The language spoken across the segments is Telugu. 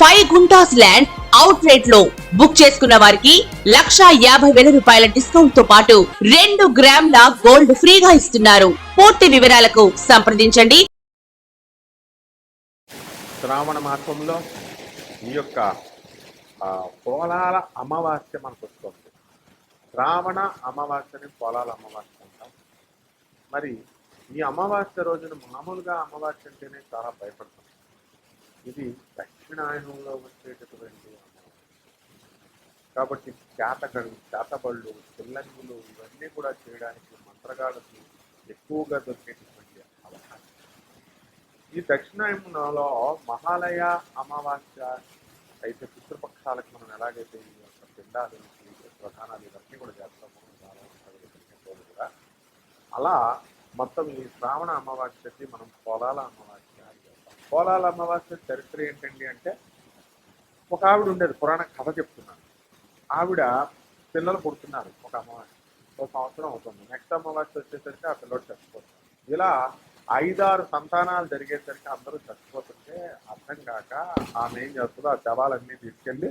ఫైవ్ గుంటాస్ ల్యాండ్ అవుట్ రేట్లో బుక్ చేసుకున్న వారికి లక్షా యాభై వేల రూపాయల డిస్కౌంట్తో పాటు రెండు గ్రాముల గోల్డ్ ఫ్రీగా ఇస్తున్నారు. పూర్తి వివరాలకు సంప్రదించండి. శ్రావణ మాసంలో ఈ యొక్క పోలాల అమావాస్య మనకు వస్తుంది. శ్రావణ అమావాస్యని పోలాల అమావాస్య అంటాం. మరి ఈ అమావాస్య రోజున మామూలుగా అమావాస్య అంటేనే చాలా భయపడతాం. ఇది దక్షిణాయనంలో వచ్చేటటువంటి కాబట్టి చేతగడు చేతబళ్ళు పిల్లంగులు ఇవన్నీ కూడా చేయడానికి మంత్రగాళ్ళకి ఎక్కువగా దొరికేటటువంటి అవకాశం. ఈ దక్షిణాయనంలో మహాలయ అమావాస్య అయితే పితృపక్షాలకు మనం ఎలాగైతే ఈ యొక్క పిండాలు ప్రధానాలు ఇవన్నీ కూడా చేస్తామో కూడా అలా మొత్తం ఈ శ్రావణ అమావాస్యకి మనం పొలాల అమావాస్య పోలాల అమావాస్య చరిత్ర ఏంటండి అంటే ఒక ఆవిడ ఉండేది పురాణ కథ చెప్తున్నాను. ఆవిడ పిల్లలు పుడుతున్నారు ఒక అమావాస్య ఒక సంవత్సరం అవుతుంది. నెక్స్ట్ అమావాస్య వచ్చేసరికి ఆ పిల్లడు చచ్చిపోతారు. ఇలా ఐదారు సంతానాలు జరిగేసరికి అందరూ చచ్చిపోతుంటే అర్థం కాక ఆమె ఏం చేస్తుందో ఆ శవాలన్నీ తీసుకెళ్ళి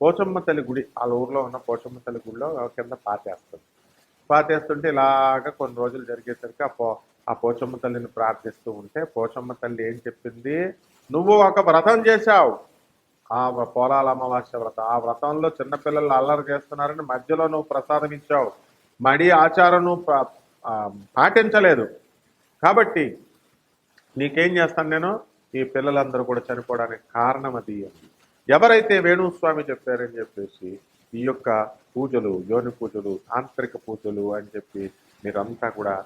పోచమ్మ తల్లి గుడి వాళ్ళ ఊర్లో ఉన్న పోచమ్మ తల్లి గుడిలో కింద పాతేస్తుంది. పాతేస్తుంటే ఇలాగ కొన్ని రోజులు జరిగేసరికి ఆ పో ఆ పోచమ్మ తల్లిని ప్రార్థిస్తూ ఉంటే పోచమ్మ తల్లి ఏం చెప్పింది? నువ్వు ఒక వ్రతం చేశావు. ఆ పోలాల అమావాస్య వ్రతం. ఆ వ్రతంలో చిన్నపిల్లలు అల్లరి చేస్తున్నారని మధ్యలో నువ్వు ప్రసాదం ఇచ్చావు. మడి ఆచారం నువ్వు పా- పాటించలేదు. కాబట్టి నీకేం చేస్తాను నేను? ఈ పిల్లలందరూ కూడా చనిపోవడానికి కారణం అది ఎవరైతే వేణుస్వామి చెప్పారని చెప్పేసి ఈ యొక్క పూజలు యోని పూజలు ఆంతరిక పూజలు అని చెప్పి మీరంతా కూడా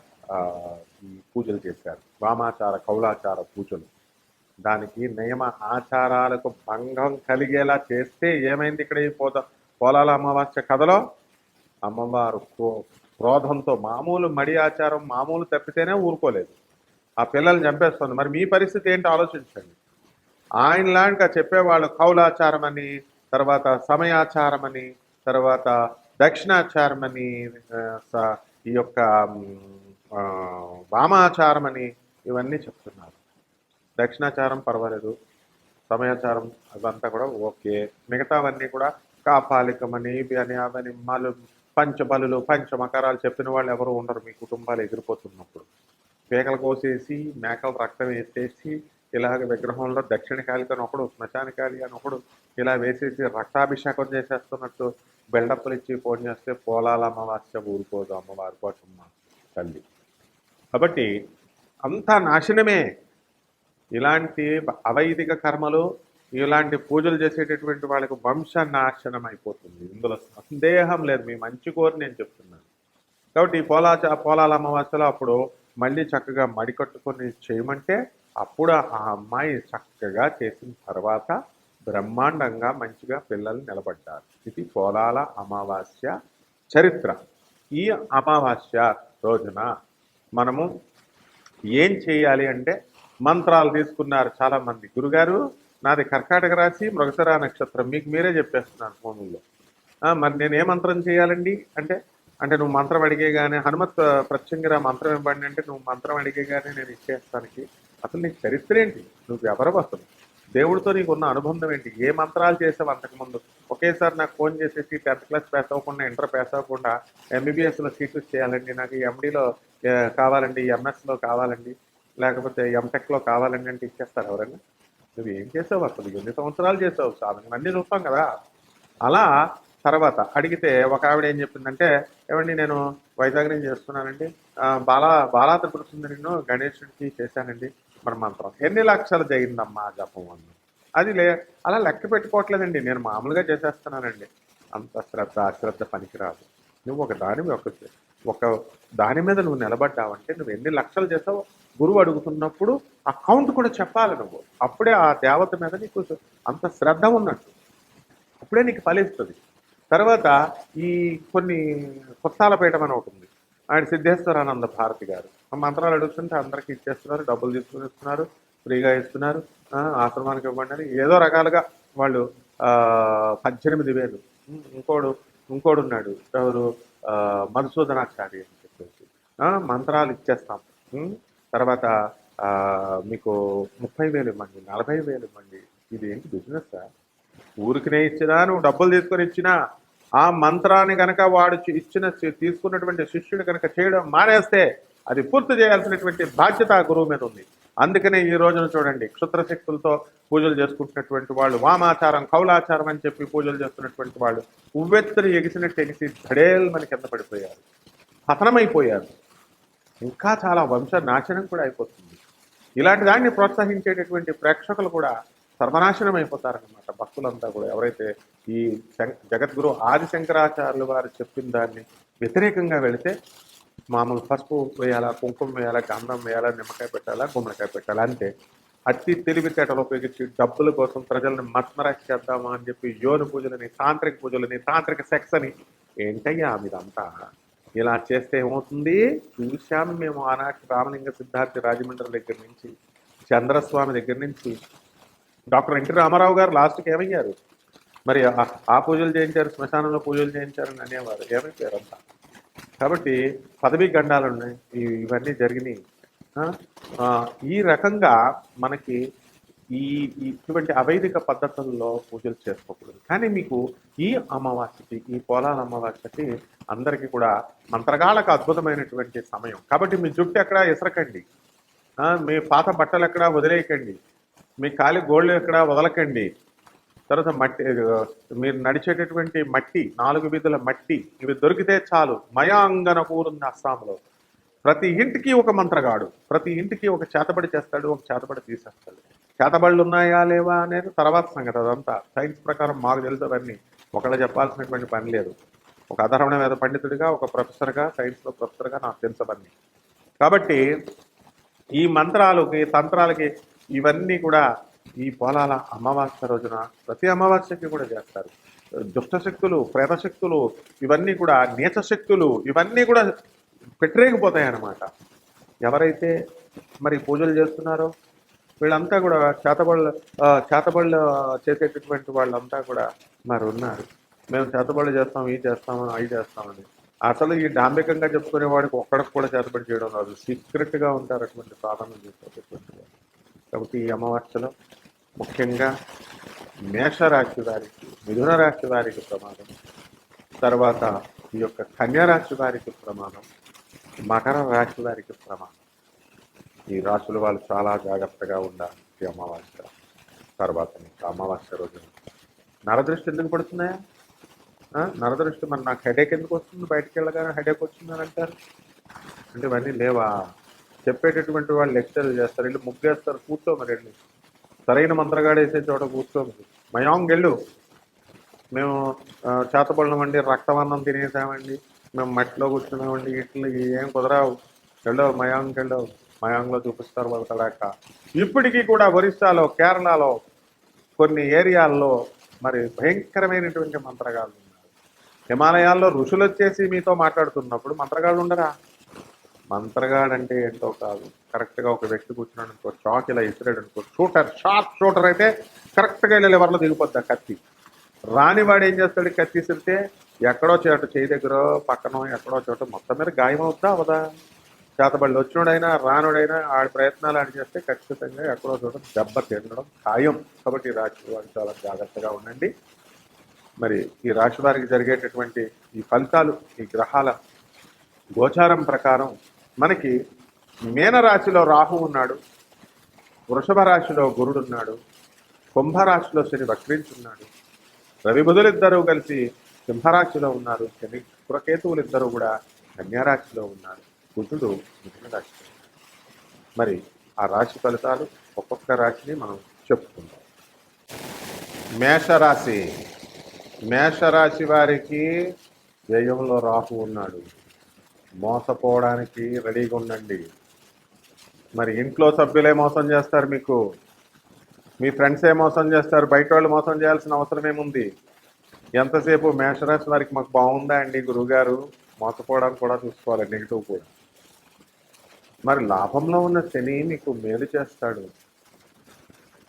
ఈ పూజలు చేశారు. వామాచార కౌలాచార పూజలు. దానికి నియమ ఆచారాలకు భంగం కలిగేలా చేస్తే ఏమైంది ఇక్కడ ఈ పోత పోలాల అమావాస్య కథలో? అమ్మవారు క్రోధంతో మామూలు మడి ఆచారం మామూలు తప్పితేనే ఊరుకోలేదు. ఆ పిల్లల్ని చంపేస్తుంది. మరి మీ పరిస్థితి ఏంటో ఆలోచించండి. ఆయన చెప్పేవాళ్ళు కౌలాచారం అని తర్వాత సమయాచారం అని తర్వాత దక్షిణాచారం అని స- ఈ యొక్క వామాచారం అని ఇవన్నీ చెప్తున్నారు. దక్షిణాచారం పర్వాలేదు సమయాచారం అదంతా కూడా ఓకే. మిగతావన్నీ కూడా కాపాలికమని ఇవి అని అవని మలు పంచబలులు పంచమకరాలు చెప్పిన వాళ్ళు ఎవరు ఉండరు మీ కుటుంబాలు ఎగిరిపోతున్నప్పుడు. పేకలు కోసేసి మేకలు రక్తం వేసేసి ఇలాగ విగ్రహంలో దక్షిణకాళి అని ఒకడు శ్మశానకాళి అని ఒకడు ఇలా వేసేసి రక్తాభిషేకం చేసేస్తున్నట్టు బిల్డప్లు ఇచ్చి ఫోన్ చేస్తే పోలాల అమావాస్య ఊరుకోదు అమ్మవారి కోసం తల్లి. కాబట్టి అంతా నాశనమే. ఇలాంటి అవైదిక కర్మలు ఇలాంటి పూజలు చేసేటటువంటి వాళ్ళకు వంశ నాశనం అయిపోతుంది ఇందులో సందేహం లేదు. మీ మంచి కోరి నేను చెప్తున్నాను. కాబట్టి ఈ పోలాచ పోలాల అమావాస్యలో అప్పుడు మళ్ళీ చక్కగా మడి కట్టుకొని చేయమంటే అప్పుడు ఆ అమ్మాయి చక్కగా చేసిన తర్వాత బ్రహ్మాండంగా మంచిగా పిల్లలు నిలబడ్డారు. ఇది పోలాల అమావాస్య చరిత్ర. ఈ అమావాస్య రోజున మనము ఏం చేయాలి అంటే మంత్రాలు తీసుకున్నారు చాలా మంది గురుగారు నాది కర్కాటక రాశి మృగసరా నక్షత్రం. మీకు మీరే చెప్పేస్తున్నాను ఫోన్లో మరి నేను ఏ మంత్రం చేయాలండి? అంటే అంటే నువ్వు మంత్రం అడిగేగానే హనుమత్ ప్రత్యంగిరా మంత్రం ఇవ్వండి అంటే నువ్వు మంత్రం అడిగేగానే నేను ఇచ్చేస్తానికి. అసలు నీకు చరిత్ర ఏంటి? నువ్వు వ్యాపారం అసలు దేవుడితో నీకు ఉన్న అనుబంధం ఏంటి? ఏ మంత్రాలు చేసావు అంతకుముందు? ఒకేసారి నాకు ఫోన్ చేసేసి టెన్త్ క్లాస్ పాస్ అవ్వకుండా ఇంటర్ పాస్ అవ్వకుండా ఎంబీబీఎస్లో సీట్లు చేయాలండి. నాకు ఎండీలో కావాలండి ఎంఎస్లో కావాలండి. లేకపోతే ఎంటెక్లో కావాలండి అంటే ఇచ్చేస్తారు ఎవరైనా. నువ్వు ఏం చేసావు అసలు? ఎన్ని సంవత్సరాలు చేసావు? సాధన అన్నీ చూస్తాం కదా. అలా తర్వాత అడిగితే ఒక ఆవిడ ఏం చెప్పిందంటే ఏమండి నేను వైజాగ్ నుంచి చేస్తున్నానండి. ఆ, బాలా బాలా త్రిపుర సుందరిను గణేశుడికి చేశానండి. బ్రహ్మంత్రం. మంత్రం ఎన్ని లక్షలు జయిందమ్మా జపం అన్న అది లే అలా లెక్క పెట్టుకోవట్లేదండి. నేను మామూలుగా చేసేస్తున్నానండి. అంత శ్రద్ధ అశ్రద్ధ పనికిరాదు. నువ్వు ఒక దాని ఒక ఒక దాని మీద నువ్వు నిలబడ్డావంటే నువ్వు ఎన్ని లక్షలు చేసావు గురువు అడుగుతున్నప్పుడు ఆ కౌంట్ కూడా చెప్పాలి నువ్వు. అప్పుడే ఆ దేవత మీద నీకు అంత శ్రద్ధ ఉన్నట్టు. అప్పుడే నీకు ఫలిస్తుంది. తర్వాత ఈ కొన్ని కొత్తాలపేట అని ఒకటి ఉంది. ఆయన సిద్ధేశ్వరానంద భారతి గారు. ఆ మంత్రాలు అడుగుతుంటే అందరికీ ఇచ్చేస్తున్నారు డబ్బులు తీసుకుని ఇస్తున్నారు ఫ్రీగా ఇస్తున్నారు ఆశ్రమానికి ఇవ్వండి ఏదో రకాలుగా వాళ్ళు పద్దెనిమిది వేలు. ఇంకోడు ఇంకోడు ఉన్నాడు ఎవరు? మధుసూదనాచారి అని చెప్పేసి. మంత్రాలు ఇచ్చేస్తాం. తర్వాత మీకు ముప్పై వేలు ఇవ్వండి నలభై వేలు ఇవ్వండి. ఇది ఏంటి బిజినెస్ ఊరికినే ఇచ్చినా నువ్వు డబ్బులు తీసుకొని ఇచ్చినా ఆ మంత్రాన్ని కనుక వాడు ఇచ్చిన తీసుకున్నటువంటి శిష్యుడు కనుక చేయడం మానేస్తే అది పూర్తి చేయాల్సినటువంటి బాధ్యత గురువు మీద ఉంది. అందుకనే ఈ రోజున చూడండి క్షుద్ర శక్తులతో పూజలు చేసుకుంటున్నటువంటి వాళ్ళు వామాచారం కౌలాచారం అని చెప్పి పూజలు చేస్తున్నటువంటి వాళ్ళు ఉవ్వెత్తులు ఎగిసినట్టు ఎగిసి ధడేల్ మన కింద పడిపోయారు. పతనమైపోయారు. ఇంకా చాలా వంశ నాశనం కూడా అయిపోతుంది. ఇలాంటి దాన్ని ప్రోత్సహించేటటువంటి ప్రేక్షకులు కూడా సర్వనాశనం అయిపోతారనమాట భక్తులంతా కూడా. ఎవరైతే ఈ జగద్గురు ఆది శంకరాచార్యులు వారు చెప్పిన దాన్ని వ్యతిరేకంగా వెళితే మామూలు పసుపు వేయాలా కుంకుమ వేయాలా గంధం వేయాలా నిమ్మకాయ పెట్టాలా గుమ్మడికాయ పెట్టాలా అంతే అతి తెలివితేటలు ఉపయోగించి డబ్బుల కోసం ప్రజలను మస్మరైజ్ చేద్దామా అని చెప్పి యోని పూజలని తాంత్రిక పూజలని తాంత్రిక సెక్స్ అని ఏంటయ్యా మీదంతా? ఇలా చేస్తే ఏమవుతుంది? చూశాము మేము ఆనాటి రామలింగ సిద్ధార్థి రాజమండ్రి దగ్గర నుంచి చంద్రస్వామి దగ్గర నుంచి డాక్టర్ ఎన్టీ రామారావు గారు లాస్ట్కి ఏమయ్యారు? మరి ఆ- పూజలు చేయించారు శ్మశానంలో పూజలు చేయించారని అనేవారు. ఏమైపోయారు అంతా? కాబట్టి పదవీ గండాలు ఉన్నాయి. ఇవన్నీ జరిగినాయి. ఈ రకంగా మనకి ఈ ఇటువంటి అవైదిక పద్ధతుల్లో పూజలు చేసుకోకూడదు. కానీ మీకు ఈ అమావాస్యకి ఈ పోలాల అమావాస్యకి అందరికీ కూడా మంత్రగాళ్ళకు అద్భుతమైనటువంటి సమయం. కాబట్టి మీ జుట్టు ఎక్కడ ఇసరకండి. మీ పాత బట్టలు ఎక్కడ వదిలేయకండి. మీ కాలి గోళ్ళు ఎక్కడ వదలకండి. తర్వాత మట్టి మీరు నడిచేటటువంటి మట్టి నాలుగు వీధుల మట్టి ఇవి దొరికితే చాలు. మయాంగన కూరుంది అస్సాంలో. ప్రతి ఇంటికి ఒక మంత్రగాడు ప్రతి ఇంటికి ఒక చేతబడి చేస్తాడు ఒక చేతబడి తీసేస్తాడు. చేతబడులు ఉన్నాయా లేవా అనేది తర్వాత సంగతి అదంతా. సైన్స్ ప్రకారం మాకు తెలుసు అవన్నీ. ఒకళ్ళు చెప్పాల్సినటువంటి పని లేదు. ఒక అధర్వణ మీద పండితుడిగా ఒక ప్రొఫెసర్గా సైన్స్లో ప్రొఫెసర్గా నాకు తెలుసు అవన్నీ. కాబట్టి ఈ మంత్రాలకి తంత్రాలకి ఇవన్నీ కూడా ఈ పొలాల అమావాస్య రోజున ప్రతి అమావాస్యకి కూడా చేస్తారు. దుష్టశక్తులు శక్తులు శక్తులు ఇవన్నీ కూడా నీచశక్తులు ఇవన్నీ కూడా పెట్టరేగిపోతాయి అన్నమాట ఎవరైతే మరి పూజలు చేస్తున్నారో వీళ్ళంతా కూడా చేతబళ్ళు చేతబళ్ళు చేసేటటువంటి వాళ్ళంతా కూడా మరి ఉన్నారు. మేము చేతబళ్ళు చేస్తాం ఈ చేస్తాం అవి చేస్తామని. అసలు ఈ డాంబికంగా చెప్పుకునే వాడికి ఒక్కడికి కూడా చేతబడి చేయడం రాదు. సీక్రెట్గా ఉంటారు అటువంటి సాధనలు చేసేటటువంటి వాళ్ళు కాబట్టి ఈ అమావాస్యలో ముఖ్యంగా మేషరాశి వారికి మిథున రాశి వారికి ప్రమాదం. తర్వాత ఈ యొక్క కన్యారాశి వారికి ప్రమాదం మకర రాశి వారికి ప్రమాదం. ఈ రాశుల వాళ్ళు చాలా జాగ్రత్తగా ఉండాలి ఈ అమావాస్య తర్వాత అమావాస్య రోజున నరదృష్టి ఎందుకు పడుతున్నాయా? నరదృష్టి మరి నాకు హెడేక్ ఎందుకు వస్తుంది? బయటికి వెళ్ళగానే హెడేక్ వచ్చిందని అంటారు. అంటే ఇవన్నీ లేవా? చెప్పేటటువంటి వాళ్ళు లెక్చర్లు చేస్తారు. వెళ్ళి ముగ్గేస్తారు కూర్చో మరి వెళ్ళి సరైన మంత్రగాడేసే చోట కూర్చోండి మయాంగ్ వెళ్ళు. మేము చేతబడినమండి చేతబడినామండి రక్తవర్ణం తినేసామండి. మేము మట్టిలో కూర్చున్నామండి. ఇట్లు ఏం కుదరావు. వెళ్ళవు మయాంగ్ వెళ్ళవు మయాంగ్లో చూపిస్తారు వాళ్ళ తడాక ఇప్పటికీ కూడా ఒరిస్సాలో కేరళలో కొన్ని ఏరియాల్లో మరి భయంకరమైనటువంటి మంత్రగాళ్ళు ఉన్నారు. హిమాలయాల్లో ఋషులు వచ్చేసి మీతో మాట్లాడుతున్నప్పుడు మంత్రగాళ్ళు ఉండరా? మంత్రగాడు అంటే ఏంటో కాదు కరెక్ట్గా ఒక వ్యక్తి కూర్చున్నాడు అనుకో షాక్ ఇలా ఇసిరాడు అనుకో షూటర్ షార్ప్ షూటర్ అయితే కరెక్ట్గా ఇలా ఎవరిలో దిగిపోద్ది ఆ కత్తి. రానివాడు ఏం చేస్తాడు కత్తి ఇసిరితే ఎక్కడో చోట చేయి దగ్గర పక్కన ఎక్కడో చోట మొత్తం మీద గాయం అవుద్దా అవదా? చేతబడి వచ్చినోడైనా రానుడైనా ఆడి ప్రయత్నాలు ఆడి చేస్తే ఖచ్చితంగా ఎక్కడో చోట దెబ్బ తినడం ఖాయం. కాబట్టి ఈ రాశి వారు చాలా జాగ్రత్తగా ఉండండి. మరి ఈ రాశి వారికి జరిగేటటువంటి ఈ ఫలితాలు ఈ గ్రహాల గోచారం ప్రకారం మనకి మీనరాశిలో రాహు ఉన్నాడు వృషభ రాశిలో గురుడు ఉన్నాడు కుంభరాశిలో శని వక్రించున్నాడు. రవి ఇద్దరూ కలిసి సింహరాశిలో ఉన్నారు శని పురకేతువులు ఇద్దరు కూడా కన్యారాశిలో ఉన్నారు. బుధుడు మిథున రాశిలో మరి ఆ రాశి ఫలితాలు ఒక్కొక్క రాశిని మనం చెప్పుకుందాం. మేషరాశి. మేషరాశి వారికి వ్యయంలో రాహు ఉన్నాడు. మోసపోవడానికి రెడీగా ఉండండి. మరి ఇంట్లో సభ్యులే మోసం చేస్తారు మీకు. మీ ఫ్రెండ్సే మోసం చేస్తారు. బయట వాళ్ళు మోసం చేయాల్సిన అవసరం ఏముంది? ఎంతసేపు మేషరాశి వారికి మాకు బాగుందా అండి గురువుగారు? మోసపోవడానికి కూడా చూసుకోవాలి నెగిటివ్ కూడా. మరి లాభంలో ఉన్న శని మీకు మేలు చేస్తాడు.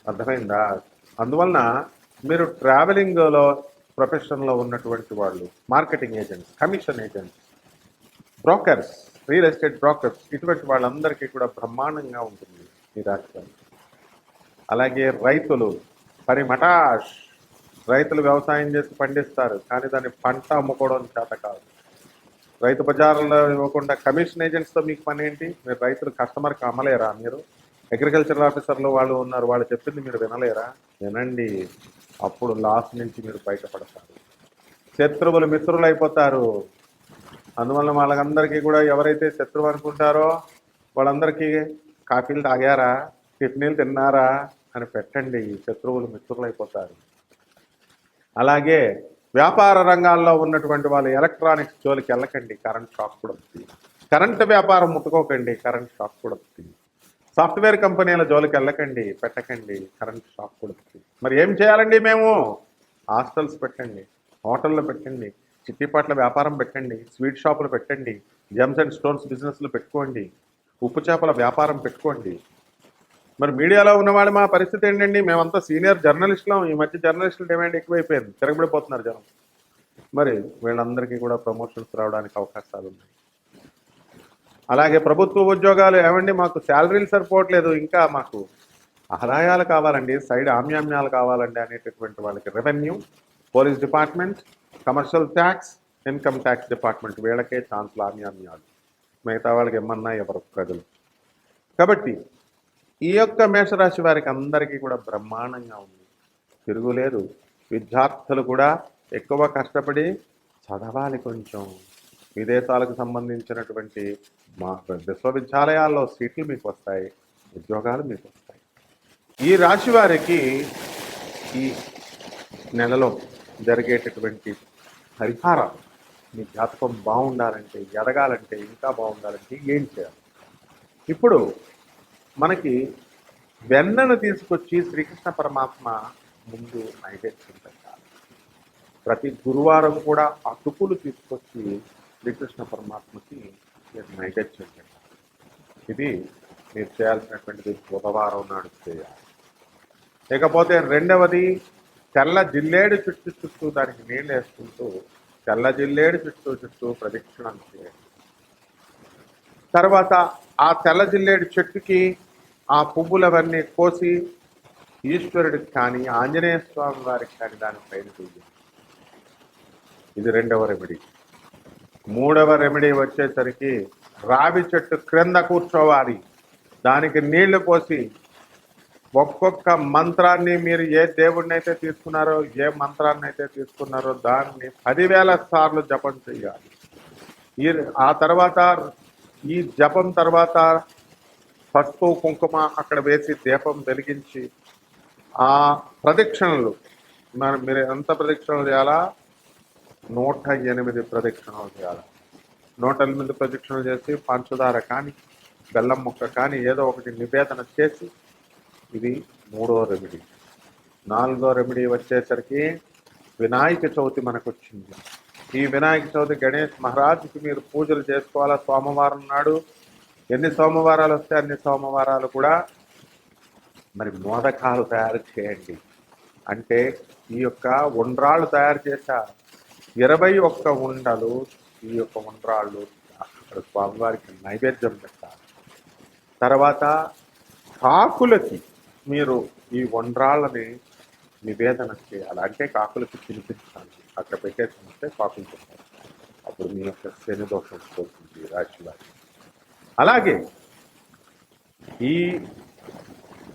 అర్థమైందా? అందువలన మీరు ట్రావెలింగ్లో ప్రొఫెషన్లో ఉన్నటువంటి వాళ్ళు marketing agents commission agents brokers real estate brokers ఇటువంటి వాళ్ళందరికీ కూడా బ్రహ్మాండంగా ఉంటుంది ఈ రాష్ట్రం. అలాగే రైతులు పని మటాష్ రైతులు వ్యవసాయం చేసి పండిస్తారు కానీ దాన్ని పంట అమ్ముకోవడం చేత కాదు. రైతు బజార్లో ఇవ్వకుండా కమిషన్ ఏజెంట్స్తో మీకు పని ఏంటి? మీరు రైతులు కస్టమర్కి అమ్మలేరా మీరు? అగ్రికల్చర్ ఆఫీసర్లు వాళ్ళు ఉన్నారు వాళ్ళు చెప్పింది మీరు వినలేరా? వినండి అప్పుడు లాస్ నుంచి మీరు బయటపడతారు. శత్రువులు మిత్రులు అయిపోతారు అందువల్ల వాళ్ళందరికీ కూడా ఎవరైతే శత్రువు అనుకుంటారో వాళ్ళందరికీ కాఫీలు తాగారా టిఫినీలు తిన్నారా అని పెట్టండి. శత్రువులు మిత్రులైపోతారు. అయిపోతారు అలాగే వ్యాపార రంగాల్లో ఉన్నటువంటి వాళ్ళు ఎలక్ట్రానిక్స్ జోలికి వెళ్ళకండి. కరెంట్ షాక్ కూడా వస్తుంది కరెంట్ వ్యాపారం ముట్టుకోకండి. కరెంట్ షాక్ కూడా వస్తుంది సాఫ్ట్వేర్ కంపెనీల జోలికి వెళ్ళకండి. పెట్టకండి. కరెంట్ షాక్ కూడా వస్తుంది మరి ఏం చేయాలండి మేము? హాస్టల్స్ పెట్టండి. హోటళ్ళు పెట్టండి. చిట్టిపాట్ల వ్యాపారం పెట్టండి స్వీట్ షాపులు పెట్టండి జెమ్స్ అండ్ స్టోన్స్ బిజినెస్లు పెట్టుకోండి ఉప్పు చేపల వ్యాపారం పెట్టుకోండి. మరి మీడియాలో ఉన్నవాడు మా పరిస్థితి ఏంటండి? మేమంతా సీనియర్ జర్నలిస్టులం ఈ మధ్య జర్నలిస్టులు డిమాండ్ ఎక్కువైపోయింది తిరగబడిపోతున్నారు జనం. మరి వీళ్ళందరికీ కూడా ప్రమోషన్స్ రావడానికి అవకాశాలు ఉన్నాయి. అలాగే ప్రభుత్వ ఉద్యోగాలు ఏమండి? మాకు శాలరీలు సరిపోవట్లేదు ఇంకా మాకు ఆదాయాలు కావాలండి సైడ్ ఆమ్యామ్యాలు కావాలండి అనేటటువంటి వాళ్ళకి revenue police department commercial tax income tax department వీళ్ళకే ఛాన్స్ లామ్యామ్యాలు మిగతా వాళ్ళకి ఏమన్నా ఎవరు ప్రజలు కాబట్టి ఈ యొక్క మేషరాశి వారికి అందరికీ కూడా బ్రహ్మాండంగా ఉంది. తిరుగులేదు విద్యార్థులు కూడా ఎక్కువ కష్టపడి చదవాలి కొంచెం. విదేశాలకు సంబంధించినటువంటి మా విశ్వవిద్యాలయాల్లో సీట్లు మీకు వస్తాయి. ఉద్యోగాలు మీకు వస్తాయి. ఈ రాశి వారికి ఈ నెలలో జరిగేటటువంటి పరిహారం మీ జాతకం బాగుండాలంటే ఎదగాలంటే ఇంకా బాగుండాలంటే ఏం చేయాలి? ఇప్పుడు మనకి వెన్నను తీసుకొచ్చి శ్రీకృష్ణ పరమాత్మ ముందు నైవేద్యం పెట్టాలి. ప్రతి గురువారం కూడా అటుకులు తీసుకొచ్చి శ్రీకృష్ణ పరమాత్మకి మీరు నైవేద్యం పెట్టాలి. ఇది మీరు చేయాల్సినటువంటిది బుధవారం నాడు చేయాలి. ఇకపోతే రెండవది తెల్ల జిల్లేడు చుట్టూ చుట్టూ దానికి నీళ్ళు వేసుకుంటూ తెల్ల జిల్లేడు చుట్టూ చుట్టూ ప్రదక్షిణం చేయండి. తర్వాత ఆ తెల్ల జిల్లేడు చెట్టుకి ఆ పువ్వులవన్నీ కోసి ఈశ్వరుడికి కానీ ఆంజనేయ స్వామి వారికి కానీ దానిపైన పూజ ఇది రెండవ రెమెడీ. మూడవ రెమెడీ వచ్చేసరికి రావి చెట్టు క్రింద కూర్చోవాలి. దానికి నీళ్ళు పోసి ఒక్కొక్క మంత్రాన్ని మీరు ఏ దేవుడిని అయితే తీసుకున్నారో ఏ మంత్రాన్ని అయితే తీసుకున్నారో దాన్ని పదివేల సార్లు జపం చేయాలి. ఈ ఆ తర్వాత ఈ జపం తర్వాత పసుపు కుంకుమ అక్కడ వేసి దీపం వెలిగించి ఆ ప్రదక్షిణలు మరి మీరు ఎంత ప్రదక్షిణలు చేయాలా? నూట ఎనిమిది ప్రదక్షిణలు చేయాలి. నూట ఎనిమిది ప్రదక్షిణలు చేసి పంచదార కానీ బెల్లం ముక్క కానీ ఏదో ఒకటి నివేదన చేసి ఇది మూడో రెమెడీ నాలుగో రెమెడీ వచ్చేసరికి వినాయక చవితి మనకు వచ్చింది ఈ వినాయక చవితి గణేష్ మహారాజుకి మీరు పూజలు చేసుకోవాలా? సోమవారం నాడు ఎన్ని సోమవారాలు వస్తే అన్ని సోమవారాలు కూడా మరి మోదకాలు తయారు చేయండి. అంటే ఈ యొక్క ఉండ్రాళ్ళు తయారు చేశా ఇరవై ఒక్క ఉండలు ఈ యొక్క ఉండ్రాళ్ళు అక్కడ స్వామివారికి నైవేద్యం పెట్టాలి. తర్వాత కాకులకి మీరు ఈ వండ్రాళ్ళని నివేదన చేయాలి. అంటే కాకులకి తినిపించాలి అక్కడ పెట్టేసి కాకులు తింటారు. అప్పుడు మీ యొక్క శని దోషం పోతుంది రాశివారి అలాగే ఈ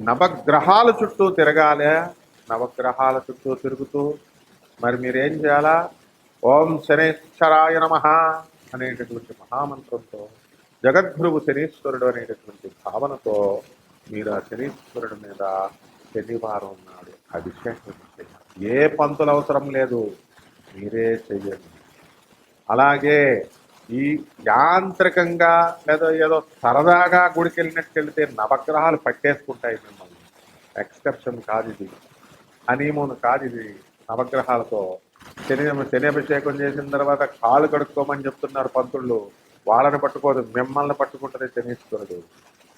నవగ్రహాల చుట్టూ తిరగాలి. నవగ్రహాల చుట్టూ తిరుగుతూ మరి మీరేం చేయాలా? ఓం శనేశ్వరాయ నమ అనేటటువంటి మహామంత్రంతో జగద్గురువు శనీశ్వరుడు అనేటటువంటి భావనతో మీరు ఆ శనీశ్వరుడి మీద శనివారం నాడు అభిషేకం చేయాలి. ఏ పంతులు అవసరం లేదు మీరే చెయ్యండి. అలాగే ఈ యాంత్రికంగా లేదా ఏదో సరదాగా గుడికి వెళ్ళినట్టు వెళితే నవగ్రహాలు పట్టేసుకుంటాయి మిమ్మల్ని. ఎక్స్కర్షన్ కాదు ఇది. హనీమూన్ కాదు ఇది. నవగ్రహాలతో శని శని అభిషేకం చేసిన తర్వాత కాళ్ళు కడుక్కోమని చెప్తున్నారు పంతుళ్ళు. వాళ్ళని పట్టుకోదు మిమ్మల్ని పట్టుకుంటుంది శనీశ్వరుడు.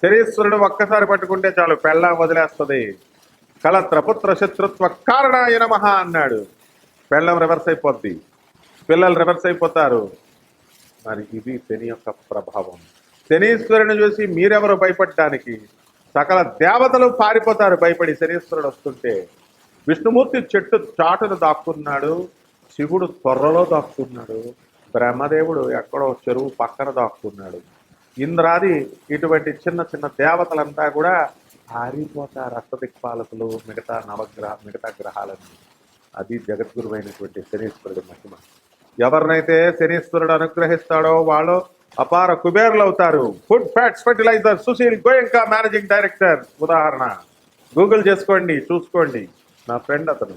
శనీశ్వరుడు ఒక్కసారి పట్టుకుంటే చాలు పెళ్ళం వదిలేస్తుంది. కళత్రపుత్ర శత్రుత్వ కారణాయ నమః అన్నాడు. పెళ్ళం రివర్స్ అయిపోద్ది. పిల్లలు రివర్స్ అయిపోతారు. మరి ఇది శని యొక్క ప్రభావం. శనీశ్వరుని చూసి మీరెవరు భయపడటానికి సకల దేవతలు పారిపోతారు భయపడి శనీశ్వరుడు వస్తుంటే. విష్ణుమూర్తి చెట్టు చాటును దాక్కున్నాడు. శివుడు త్వరలో దాక్కున్నాడు. బ్రహ్మదేవుడు ఎక్కడో చెరువు పక్కన దాక్కున్నాడు. ఇంద్రాది ఇటువంటి చిన్న చిన్న దేవతలంతా కూడా ఆరిపోతారు అష్టదిక్పాలకులు మిగతా నవగ్రహ మిగతా గ్రహాలన్నీ అది జగద్గురువైనటువంటి శనీశ్వరుడి మహిమ. ఎవరినైతే శనీశ్వరుడు అనుగ్రహిస్తాడో వాళ్ళు అపార కుబేర్లు అవుతారు food fats fertiliser Sushil Goenka managing director ఉదాహరణ. గూగుల్ చేసుకోండి చూసుకోండి. నా ఫ్రెండ్ అతను.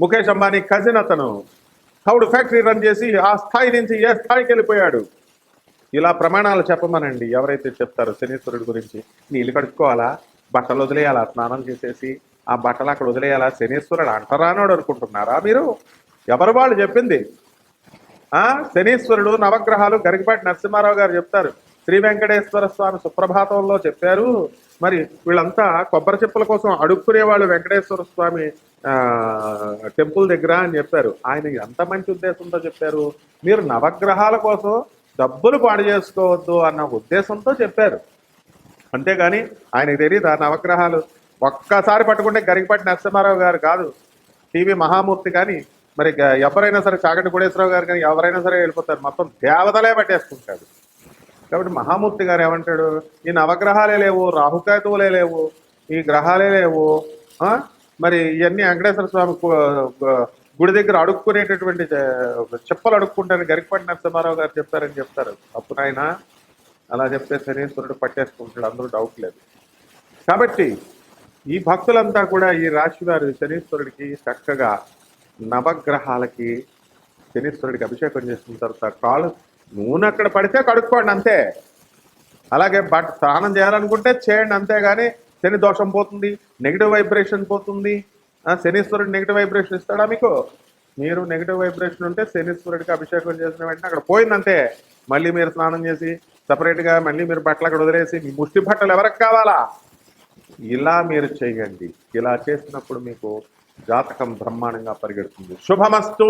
ముఖేష్ అంబానీ కజిన్ అతను. తౌడు ఫ్యాక్టరీ రన్ చేసి ఆ స్థాయి నుంచి ఏ స్థాయికి వెళ్ళిపోయాడు? ఇలా ప్రమాణాలు చెప్పమనండి. ఎవరైతే చెప్తారో శనీశ్వరుడి గురించి నీళ్ళు కడుక్కోవాలా? బట్టలు వదిలేయాలా? స్నానం చేసేసి ఆ బట్టలు అక్కడ వదిలేయాలా? శనీశ్వరుడు అంటరానోడు అనుకుంటున్నారా మీరు? ఎవరు వాళ్ళు చెప్పింది? శనీశ్వరుడు నవగ్రహాలు గరికపాటి నరసింహారావు గారు చెప్తారు. శ్రీ వెంకటేశ్వర స్వామి సుప్రభాతంలో చెప్పారు. మరి వీళ్ళంతా కొబ్బరి చెప్పుల కోసం అడుక్కునే వాళ్ళు వెంకటేశ్వర స్వామి టెంపుల్ దగ్గర అని చెప్పారు. ఆయన ఎంత మంచి ఉద్దేశంతో చెప్పారు? మీరు నవగ్రహాల కోసం డబ్బులు పాడు చేసుకోవద్దు అన్న ఉద్దేశంతో చెప్పారు. అంతేగాని ఆయనకు తెలియదు ఆ నవగ్రహాలు. ఒక్కసారి పట్టుకుంటే గరికపాటి నరసింహారావు గారు కాదు టీవీ మహామూర్తి కానీ మరి గ- ఎవరైనా సరే చాగంటి కోడేశ్వరరావు గారు కానీ ఎవరైనా సరే వెళ్ళిపోతారు. మొత్తం దేవతలే పట్టేసుకుంటాడు కాబట్టి మహామూర్తి గారు ఏమంటాడు ఈ నవగ్రహాలే లేవు రాహుకేతువులే లేవు ఈ గ్రహాలే లేవు మరి ఇవన్నీ వెంకటేశ్వర స్వామి గుడి దగ్గర అడుక్కునేటటువంటి చెప్పలు అడుక్కుంటారని గరికపాటి నరసింహారావు గారు చెప్తారని చెప్తారు. అప్పుడు ఆయన అలా చెప్తే శనీశ్వరుడు పట్టేసుకుంటాడు. అందరూ డౌట్ లేదు. కాబట్టి ఈ భక్తులంతా కూడా ఈ రాశి వారు శనీశ్వరుడికి చక్కగా నవగ్రహాలకి శనీశ్వరుడికి అభిషేకం చేసిన తర్వాత కాళ్ళు నూనె అక్కడ పడితే కడుక్కోండి అంతే. అలాగే బట్ స్నానం చేయాలనుకుంటే చేయండి అంతేగాని శని దోషం పోతుంది నెగిటివ్ వైబ్రేషన్ పోతుంది. శనీశ్వరుడు నెగిటివ్ వైబ్రేషన్ ఇస్తాడా మీకు? మీరు నెగిటివ్ వైబ్రేషన్ ఉంటే శనీశ్వరుడికి అభిషేకం చేసిన వెంటనే అక్కడ పోయిందంటే మళ్ళీ మీరు స్నానం చేసి సపరేట్గా మళ్ళీ మీరు బట్టలు అక్కడ వదిలేసి మీ ముష్టి బట్టలు ఎవరికి కావాలా? ఇలా మీరు చేయండి. ఇలా చేసినప్పుడు మీకు జాతకం బ్రహ్మాండంగా పరిగెడుతుంది. శుభమస్తు.